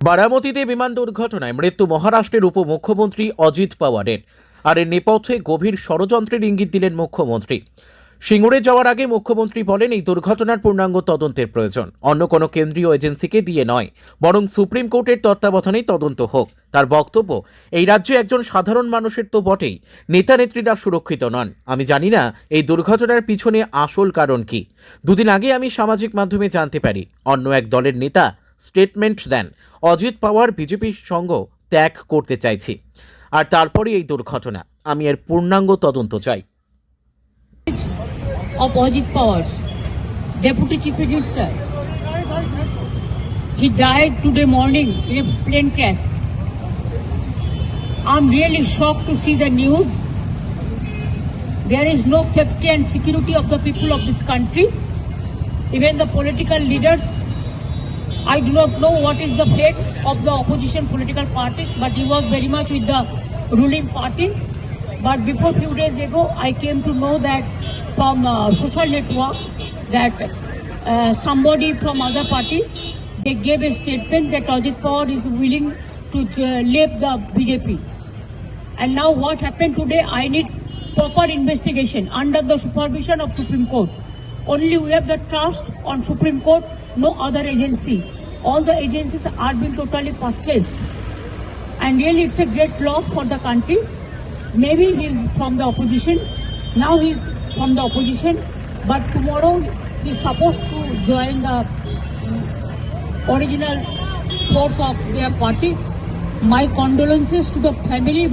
বারামতিতে বিমান দুর্ঘটনায় মৃত্যু মহারাষ্ট্রের উপমুখ্যমন্ত্রী অজিত পাওয়ারের। আর এর নেপথ্যে গভীর ষড়যন্ত্রের ইঙ্গিত দিলেন মুখ্যমন্ত্রী। সিঙ্গুরে যাওয়ার আগে মুখ্যমন্ত্রী বলেন, এই দুর্ঘটনার পূর্ণাঙ্গ তদন্তের প্রয়োজন। অন্য কোনো কেন্দ্রীয় এজেন্সিকে দিয়ে নয়, বরং সুপ্রিম কোর্টের তত্ত্বাবধানেই তদন্ত হোক। তার বক্তব্য, এই রাজ্যে একজন সাধারণ মানুষের তো বটেই, নেতা নেত্রীরা সুরক্ষিত নন। আমি জানি না, এই দুর্ঘটনার পিছনে আসল কারণ কি। দুদিন আগে আমি সামাজিক মাধ্যমে জানতে পারি, অন্য এক দলের নেতা স্টেটমেন্ট দেন অজিত পাওয়ার বিজেপির সঙ্গ ত্যাগ করতে চাইছি আর তারপরে এই দুর্ঘটনা আমি এর পূর্ণাঙ্গ তদন্ত চাই of Ajit Powers. He died today morning in a plane crash. I'm really shocked to see the news. There is no safety and security of the people of this country. Even the political leaders. I do not know what is the fate of the opposition political parties, but he was very much with the ruling party. But before few days ago, I came to know that from uh, social network that uh, somebody from other party they gave a statement that Ajit Pawar is willing to uh, leave the BJP. And now what happened today? I need proper investigation under the supervision of Supreme Court. Only we have the trust on Supreme Court, no other agency. All the agencies are being totally purchased. And really it's a great loss for the country. Maybe he's from the opposition. Now he's from the opposition. But tomorrow he's supposed to join the original force of their party. My condolences to the family.